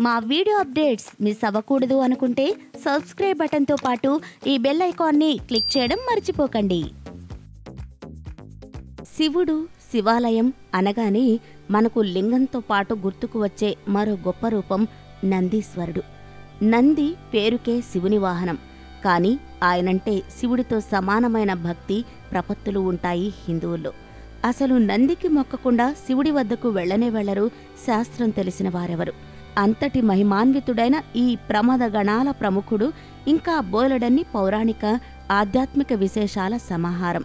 మా video updates miss అవ్వకూడదు అనుకుంటే సబ్స్క్రైబ్ బటన్తో పాటు ఈ బెల్ ఐకాన్ని క్లిక్ చేయడం మర్చిపోకండి. శివుడు శివాలయం అనగానే మనకు లింగంతో పాటు గుర్తుకు వచ్చే మరో గొప్ప రూపం నందీశ్వరుడు. నంది పేరుకే శివుని వాహనం. కానీ ఆయనంటే శివుడితో సమానమైన భక్తి ప్రపత్తులు ఉంటాయి హిందువుల్లో. అసలు నందికి మొక్కకుండా శివుడి వద్దకు వెళ్ళనే వెళ్ళరు శాస్త్రం తెలిసిన వారెవరు. అంతటి మహిమాన్వితుడైన ఈ ప్రమద గణాల ప్రముఖుడు ఇంకా బోలెడన్ని పౌరాణిక ఆధ్యాత్మిక విశేషాల సమాహారం.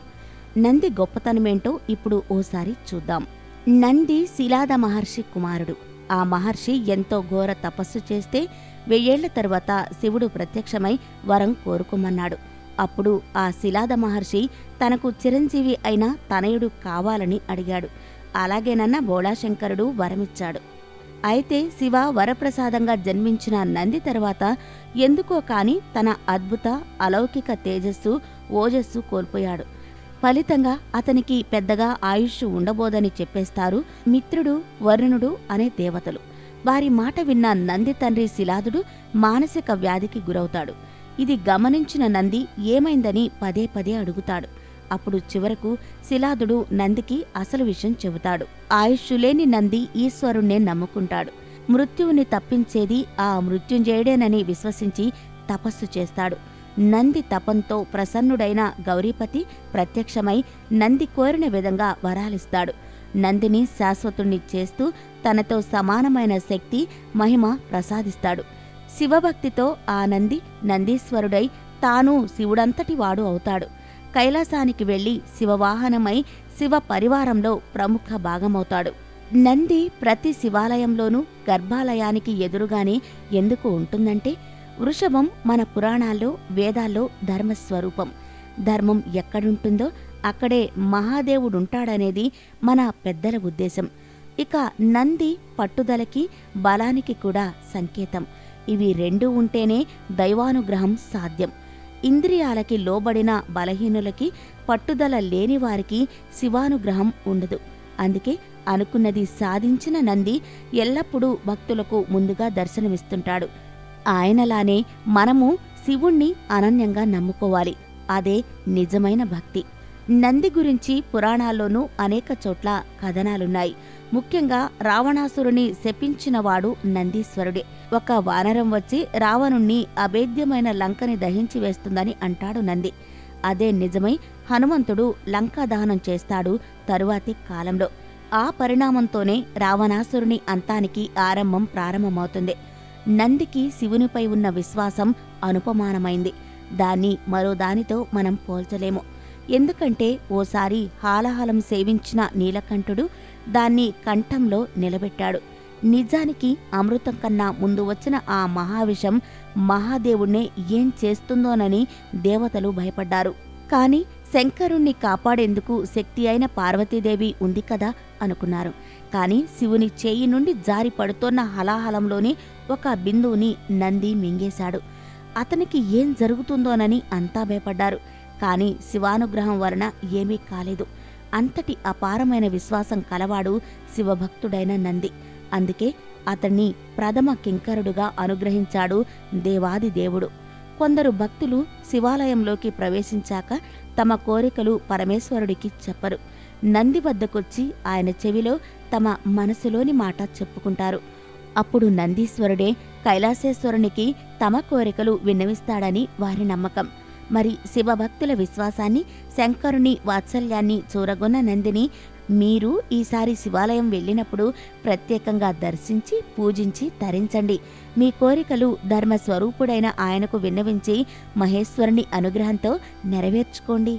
నంది గొప్పతనమేంటో ఇప్పుడు ఓసారి చూద్దాం. నంది శిలాద మహర్షి కుమారుడు. ఆ మహర్షి ఎంతో ఘోర తపస్సు చేస్తే వెయ్యేళ్ళ తర్వాత శివుడు ప్రత్యక్షమై వరం కోరుకోమన్నాడు. అప్పుడు ఆ శిలాద మహర్షి తనకు చిరంజీవి అయిన తనయుడు కావాలని అడిగాడు. అలాగేనన్న బోళాశంకరుడు వరమిచ్చాడు. అయితే శివ వరప్రసాదంగా జన్మించిన నంది తర్వాత ఎందుకో కాని తన అద్భుత అలౌకిక తేజస్సు ఓజస్సు కోల్పోయాడు. ఫలితంగా అతనికి పెద్దగా ఆయుష్ ఉండబోదని చెప్పేస్తారు మిత్రుడు వరుణుడు అనే దేవతలు. వారి మాట విన్న నంది తండ్రి శిలాదుడు మానసిక వ్యాధికి గురవుతాడు. ఇది గమనించిన నంది ఏమైందని పదే పదే అడుగుతాడు. అప్పుడు చివరకు శిలాదుడు నందికి అసలు విషయం చెబుతాడు. ఆయుష్యులేని నంది ఈశ్వరుణ్ణే నమ్ముకుంటాడు. మృత్యువుని తప్పించేది ఆ మృత్యుంజయుడేనని విశ్వసించి తపస్సు చేస్తాడు. నంది తపంతో ప్రసన్నుడైన గౌరీపతి ప్రత్యక్షమై నంది కోరిన విధంగా వరాలిస్తాడు. నందిని శాశ్వతుణ్ణి చేస్తూ తనతో సమానమైన శక్తి మహిమ ప్రసాదిస్తాడు. శివభక్తితో ఆ నంది నందీశ్వరుడై తాను శివుడంతటి వాడు అవుతాడు. కైలాసానికి వెళ్ళి శివవాహనమై శివ పరివారంలో ప్రముఖ భాగమవుతాడు. నంది ప్రతి శివాలయంలోనూ గర్భాలయానికి ఎదురుగానే ఎందుకు ఉంటుందంటే వృషభం మన పురాణాల్లో వేదాల్లో ధర్మస్వరూపం. ధర్మం ఎక్కడుంటుందో అక్కడే మహాదేవుడుంటాడనేది మన పెద్దల ఉద్దేశం. ఇక నంది పట్టుదలకి బలానికి కూడా సంకేతం. ఇవి రెండూ ఉంటేనే దైవానుగ్రహం సాధ్యం. ఇంద్రియాలకి లోబడిన బలహీనులకి పట్టుదల లేని వారికి శివానుగ్రహం ఉండదు. అందుకే అనుకున్నది సాధించిన నంది ఎల్లప్పుడూ భక్తులకు ముందుగా దర్శనమిస్తుంటాడు. ఆయనలానే మనము శివుణ్ణి అనన్యంగా నమ్ముకోవాలి. అదే నిజమైన భక్తి. నంది గురించి పురాణాల్లోనూ అనేక చోట్ల కథనాలున్నాయి. ముఖ్యంగా రావణాసురుని శపించినవాడు నందీశ్వరుడే. ఒక వానరం వచ్చి రావణుణ్ణి అభేద్యమైన లంకని దహించి వేస్తుందని అంటాడు నంది. అదే నిజమై హనుమంతుడు లంకా దహనం చేస్తాడు తరువాతి కాలంలో. ఆ పరిణామంతోనే రావణాసురుని అంతానికి ఆరంభం ప్రారంభమవుతుంది. నందికి శివునిపై ఉన్న విశ్వాసం అనుపమానమైంది. దాన్ని మరో దానితో మనం పోల్చలేము. ఎందుకంటే ఓసారి హాలహలం సేవించిన నీలకంఠుడు దాన్ని కంఠంలో నిలబెట్టాడు. నిజానికి అమృతం కన్నా ముందు వచ్చిన ఆ మహావిషం మహాదేవుణ్ణే ఏం చేస్తుందోనని దేవతలు భయపడ్డారు. కాని శంకరుణ్ణి కాపాడేందుకు శక్తి అయిన పార్వతీదేవి ఉంది కదా అనుకున్నారు. కాని శివుని చేయి నుండి జారి పడుతోన్న హలాహలంలోని ఒక బిందువుని నంది మింగేశాడు. అతనికి ఏం జరుగుతుందోనని అంతా భయపడ్డారు. కాని శివానుగ్రహం వలన ఏమీ కాలేదు. అంతటి అపారమైన విశ్వాసం కలవాడు శివభక్తుడైన నంది. అందుకే అతన్ని ప్రథమ కింకరుడుగా అనుగ్రహించాడు దేవాది దేవుడు. కొందరు భక్తులు శివాలయంలోకి ప్రవేశించాక తమ కోరికలు పరమేశ్వరుడికి చెప్పరు. నంది వద్దకొచ్చి ఆయన చెవిలో తమ మనసులోని మాట చెప్పుకుంటారు. అప్పుడు నందీశ్వరుడే కైలాసేశ్వరునికి తమ కోరికలు విన్నవిస్తాడని వారి నమ్మకం. మరి శివభక్తుల విశ్వాసాన్ని శంకరుని వాత్సల్యాన్ని చూరగొన్న నందిని మీరు ఈసారి శివాలయం వెళ్ళినప్పుడు ప్రత్యేకంగా దర్శించి పూజించి తరించండి. మీ కోరికలు ధర్మస్వరూపుడైన ఆయనకు విన్నవించి మహేశ్వరుని అనుగ్రహంతో నెరవేర్చుకోండి.